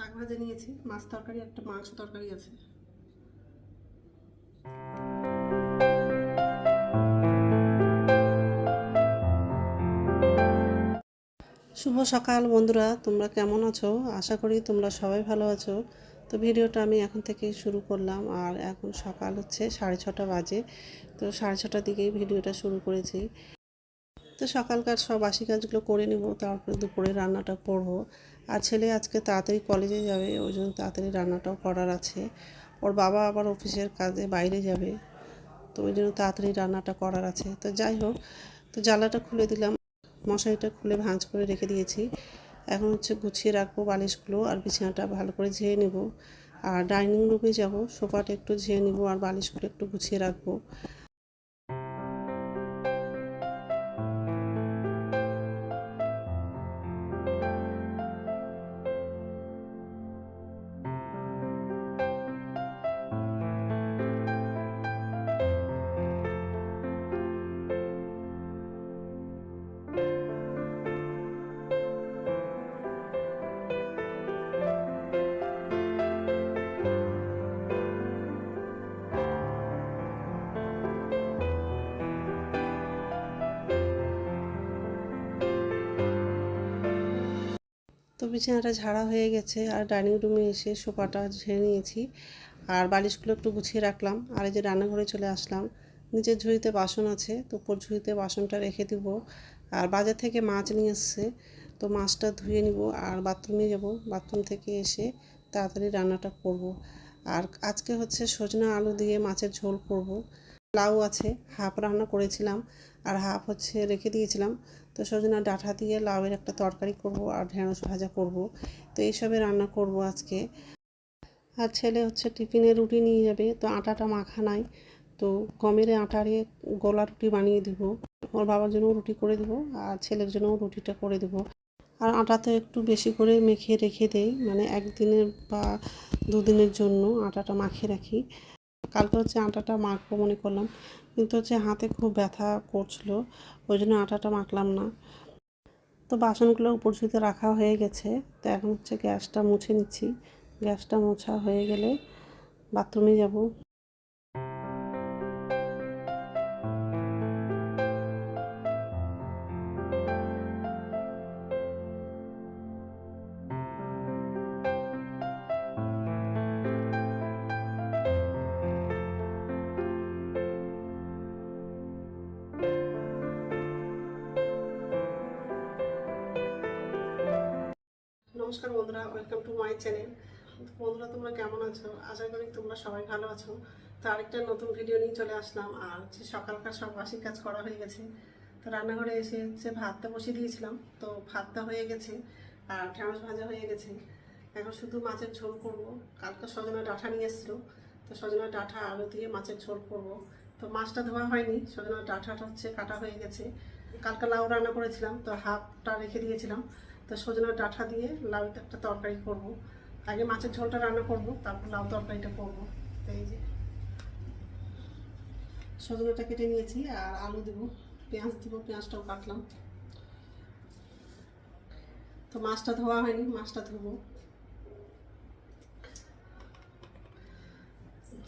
শাক ভাজা নিয়েছি, মাছ তরকারি, একটা মাংস তরকারি আছে। শুভ সকাল বন্ধুরা, তোমরা কেমন আছো? আশা করি তোমরা সবাই ভালো আছো। তো ভিডিওটা আমি এখন থেকে শুরু করলাম, আর এখন সকাল হচ্ছে সাড়ে ছটা বাজে। তো সাড়ে ছটার দিকেই ভিডিওটা শুরু করেছি। তো সকালকার সব বাসি কাজগুলো করে নিব, তারপরে দুপুরে রান্নাটা করব। আর ছেলে আজকে তাড়াতাড়ি কলেজে যাবে, ওই জন্য তাড়াতাড়ি রান্নাটাও করার আছে। ওর বাবা আবার অফিসের কাজে বাইরে যাবে, তো ওই জন্য তাড়াতাড়ি রান্নাটা করার আছে। তো যাই হোক, তো জ্বালাটা খুলে দিলাম, মশারিটা খুলে ভাঁজ করে রেখে দিয়েছি। এখন হচ্ছে গুছিয়ে রাখব বালিশগুলো আর বিছানাটা ভালো করে ঝেয়ে নেব। আর ডাইনিং রুমে যাব, সোফাটা একটু ঝেয়ে নেব আর বালিশগুলো একটু গুছিয়ে রাখব। তো বিছানাটা ঝাড়া হয়ে গেছে আর ডাইনিং রুমে এসে সোফাটা ঝেড়ে নিয়েছি। আর বালিশগুলো একটু গুছিয়ে রাখলাম। আর এই যে রান্নাঘরে চলে আসলাম। নিচের ঝুড়িতে বাসন আছে, তো উপর ঝুড়িতে বাসনটা রেখে দিব। আর বাজার থেকে মাছ নিয়ে এসছে, তো মাছটা ধুয়ে নিব আর বাথরুমে যাব। বাথরুম থেকে এসে তাড়াতাড়ি রান্নাটা করব। আর আজকে হচ্ছে সজনা আলু দিয়ে মাছের ঝোল করব। লাউ আছে হাফ রান্না করেছিলাম আর হাফ হচ্ছে রেখে দিয়েছিলাম। তো সজনা ডাঁটা দিয়ে লাউয়ের একটা তরকারি করব আর ঢেঁড়স ভাজা করব। তো এইসবে রান্না করব আজকে। আর ছেলে হচ্ছে টিফিনে রুটি নিয়ে যাবে, তো আটাটা মাখা নাই। তো গমের আটারে গোলা রুটি বানিয়ে দিব। ওর বাবার জন্যও রুটি করে দিব আর ছেলের জন্যও রুটিটা করে দিব। আর আটা তো একটু বেশি করে মেখে রেখে দেই মানে একদিনের বা দুদিনের জন্য আটাটা মাখিয়ে রাখি। কালকে হচ্ছে আটাটা মাখবো মনে করলাম। কিন্তু হচ্ছে হাতে খুব ব্যথা করছিল, ওই জন্য আটাটা মাখলাম না। তো বাসনগুলো উপর ঝুঁতে রাখা হয়ে গেছে। তো এখন হচ্ছে গ্যাসটা মুছে নিচ্ছি। গ্যাসটা মোছা হয়ে গেলে বাথরুমে যাব। নমস্কার বন্ধুরা ওয়েলকাম টু মাই চ্যানেল বন্ধুরা, তোমরা কেমন আছো? আশা করি তোমরা সবাই ভালো আছো। তো আরেকটা নতুন ভিডিও নিয়ে চলে আসলাম। আর হচ্ছে সকালকার সব বাসি কাজ করা হয়ে গেছে। তো রান্নাঘরে এসে হচ্ছে ভাতটা বসিয়ে দিয়েছিলাম। তো ভাতটা হয়ে গেছে আর ঢেঁড়স ভাজা হয়ে গেছে। এখন শুধু মাছের ঝোল করব। কালকে সজনা ডাঁটা নিয়ে এসেছিল। তো সজনা ডাঁটা আলু দিয়ে মাছের ঝোল করব। তো মাছটা ধোয়া হয়নি। সজনা ডাঁটাটা হচ্ছে কাটা হয়ে গেছে। কালকে লাউ রান্না করেছিলাম। তো হাফটা রেখে দিয়েছিলাম। তো সজনা ডাঁটা দিয়ে লাউ একটা তরকারি করব। আগে মাছের ঝোলটা রান্না করব, তারপর লাউ তরকারিটা করব। এই যে সজনাটা কেটে নিয়েছি আর আলু দেবো। পেঁয়াজ দিব, পেঁয়াজটাও কাটলাম। তো মাছটা ধোয়া হয়নি, মাছটা ধোবো।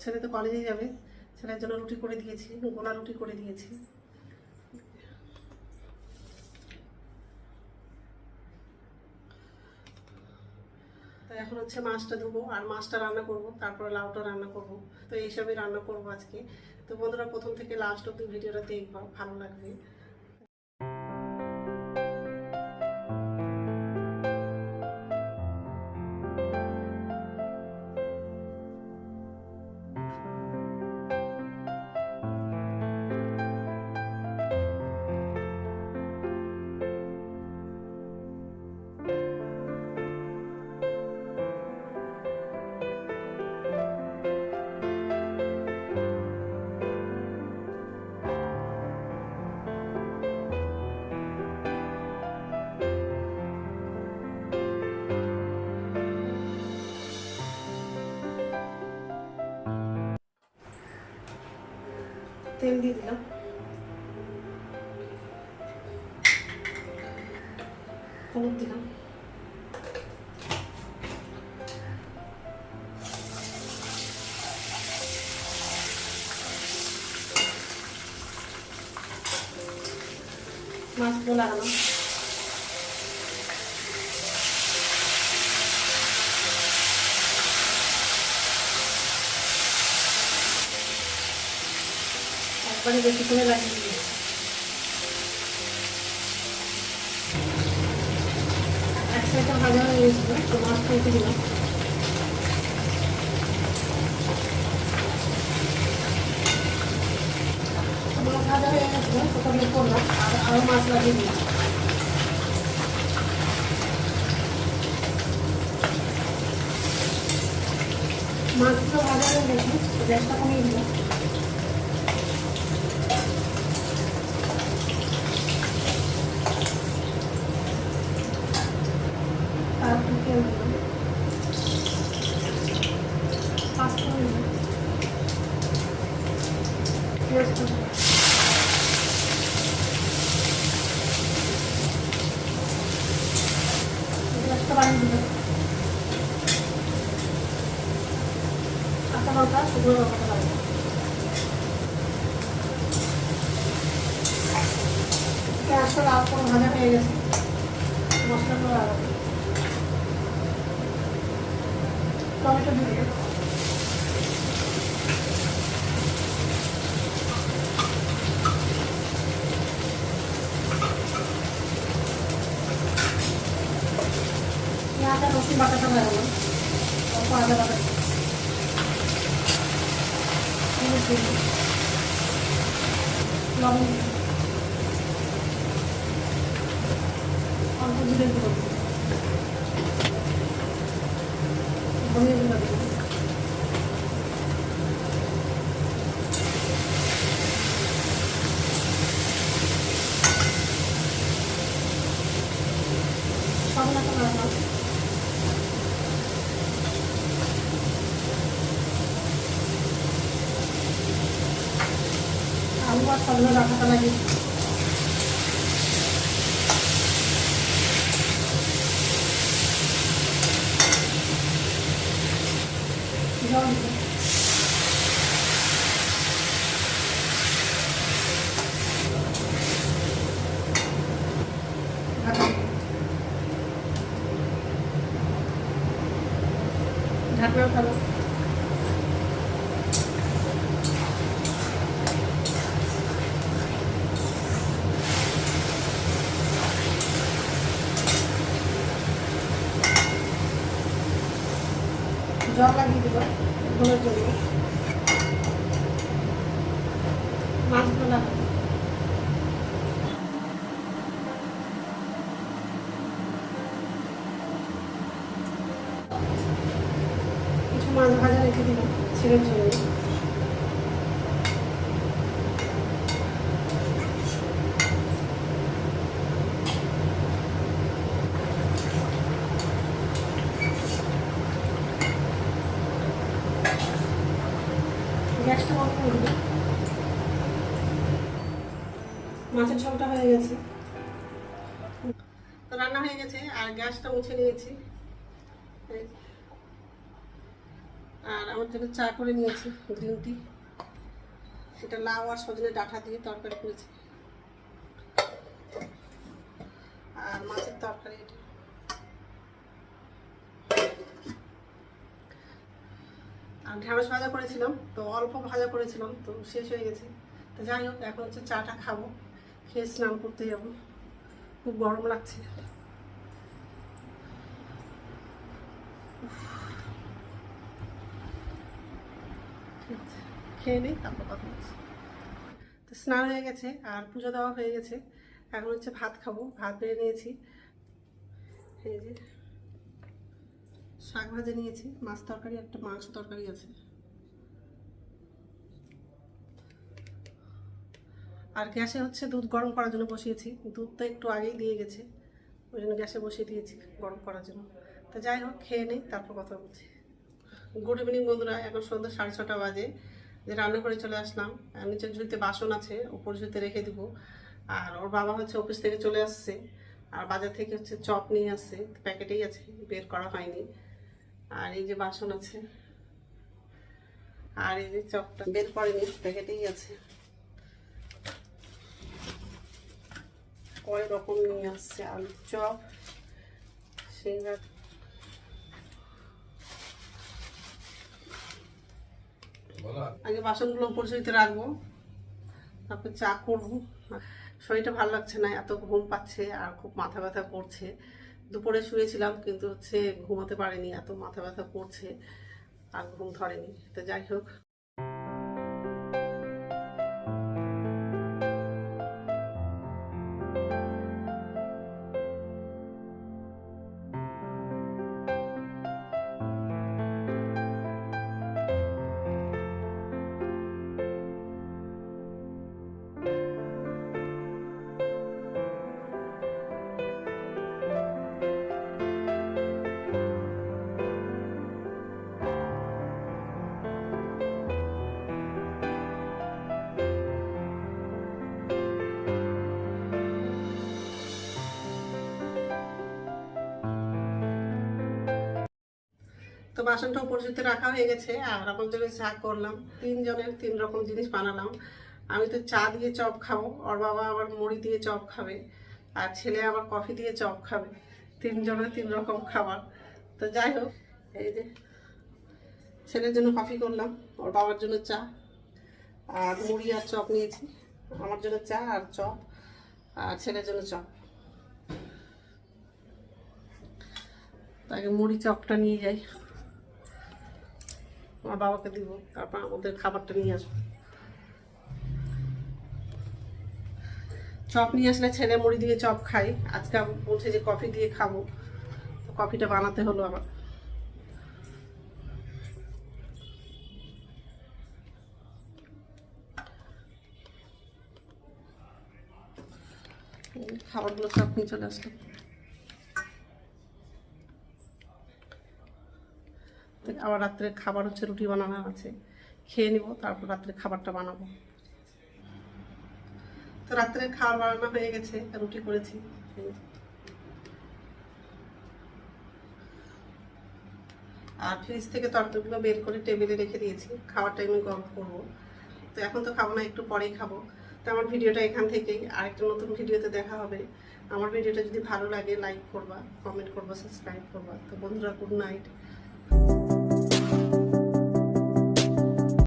ছেলে তো কলেজে যাবে। ছেলের জন্য রুটি করে দিয়েছি গোলা রুটি করে দিয়েছি। তো এখন হচ্ছে মাছটা ধুবো, আর মাছটা রান্না করব, তারপরে লাউটা রান্না করব। তো এইসবই রান্না করব আজকে। তো বন্ধুরা, প্রথম থেকে লাস্ট অব্দি ভিডিওটা দেখবা, ভালো লাগবে। parte del más un arma একবারে বেশি করে লাগিয়ে দিয়েছি এক সাইডটা ভাজা হয়ে গেছিল, তো মাছ তুলতে দিলাম। ভাজা হয়ে গেছিল আরও মাছ লাগিয়ে দিয়েছি মাছগুলো ভাজা হয়ে গেছে গ্যাসটা কমিয়ে দিলাম তারপর তেল দিলাম পাঁচফোড়ন দিলাম পেঁয়াজ কুচি গ্যাসটা বাড়িয়ে দিলাম কাঁচা লঙ্কা শুকনো লঙ্কাটা লাগবে পেঁয়াজটা লাল করে ভাজা হয়ে গেছে মশলাগুলো লাগাবো টমেটো দিয়ে দেবো আর রসুন বাটাটা লাগালাম অল্প আদা বাটা। লবণ। অল্প জিরে গুঁড়ো দিলাম। ধনিয়া গুঁড়ো দিলাম। সবনাটা লাগালাম আলু আর সবগুলো রাখাটা লাগে জল দিলাম। ঢাকা দিলাম। ঢাকনা উঠালো জল লাগিয়ে দেবো ঘোলের জন্য মাছগুলো লাগাবো কিছু মাছ ভাজা রেখে দিলাম ছেলের জন্য গ্যাসটা অফ করে দিই মাছের ঝোলটা হয়ে গেছে। তো রান্না হয়ে গেছে, আর গ্যাসটা মুছে নিয়েছি। আর আমার জন্য চা করে নিয়েছি, গ্রিন টি। সেটা লাউ আর সজনে ডাঁটা দিয়ে তরকারি করেছি। আর মাছের তরকারি এটা। আর ঢেঁড়স ভাজা করেছিলাম, তো অল্প ভাজা করেছিলাম, তো শেষ হয়ে গেছে। তো যাই হোক, এখন হচ্ছে চাটা খাব। খেয়ে স্নান করতে যাব। খুব গরম লাগছে। খেয়ে নিই, তারপর কথা বলছি তো স্নান হয়ে গেছে, আর পুজো দেওয়া হয়ে গেছে। এখন হচ্ছে ভাত খাব, ভাত বেড়ে নিয়েছি। এই যে শাক ভাজা নিয়েছি, মাছ তরকারি, একটা মাংস তরকারি আছে। আর গ্যাসে হচ্ছে দুধ গরম করার জন্য বসিয়েছি। দুধটা একটু আগেই দিয়ে গেছে। ওই জন্য গ্যাসে বসিয়ে দিয়েছি গরম করার জন্য। তো যাই হোক, খেয়ে নেই, তারপর কথা বলছি। গুড ইভিনিং বন্ধুরা, এখন সন্ধ্যা সাড়ে ছটা বাজে। যে রান্না করে চলে আসলাম। নিচের ঝুড়িতে বাসন আছে উপর ঝুড়িতে রেখে দিব। আর ওর বাবা হচ্ছে অফিস থেকে চলে আসছে। আর বাজার থেকে হচ্ছে চপ নিয়ে আসছে। প্যাকেটেই আছে, বের করা হয়নি। আর এই যে বাসন আছে। আর এই যে চপটা বের করেনি, প্যাকেটেই আছে। কয় রকম নিয়ে আসছে আলুর চপ সিঙ্গার আগে বাসনগুলো পরিচিত রাখব তারপর চা করব। শরীরটা ভালো লাগছে না এত ঘুম পাচ্ছে আর খুব মাথা ব্যথা করছে। দুপুরে শুয়েছিলাম কিন্তু হচ্ছে ঘুমাতে পারিনি এত মাথা ব্যথা করছে আর ঘুম ধরেনি। তো যাই হোক। তো বাসনটা পরিচিত রাখা হয়ে গেছে, আর আমার জন্য চা করলাম। তিনজনের তিন রকম জিনিস বানালাম। আমি তো চা দিয়ে চপ খাব, ওর বাবা আবার মুড়ি দিয়ে চপ খাবে, আর ছেলে আবার কফি দিয়ে চপ খাবে। তিনজনের তিন রকম খাবার। তো যাই হোক, এই যে ছেলের জন্য কফি করলাম, ওর বাবার জন্য চা, আর মুড়ি আর চপ নিয়েছি, আমার জন্য চা আর চপ, আর ছেলের জন্য চপ। তাকে মুড়ি চপটা নিয়ে যাই। আমার বাবাকে দিব, তারপর আমাদের খাবারটা নিয়ে আসব। চপ নিয়ে আসলে ছেলে মুড়ি দিয়ে চপ খাই আজকে বলছে যে কফি দিয়ে খাব। কফিটা বানাতে হলো এই খাবারগুলো সব নিয়ে চলে আসলো আবার রাত্রে খাবার হচ্ছে, রুটি বানানো আছে। খেয়ে নিব, তারপর রাত্রে খাবারটা বানাবো। তো রাত্রে খাবার বানানো হয়ে গেছে, রুটি করেছি। আর ফ্রিজ থেকে তরকারিগুলো বের করে টেবিলে রেখে দিয়েছি। খাবার টাইমে গরম করব। তো এখন তো খাব না, একটু পরেই খাব। তো আমার ভিডিওটা এখান থেকেই, আরেকটা নতুন ভিডিওতে দেখা হবে। আমার ভিডিওটা যদি ভালো লাগে লাইক করবা কমেন্ট করবা সাবস্ক্রাইব করবা। তো বন্ধুরা গুড নাইট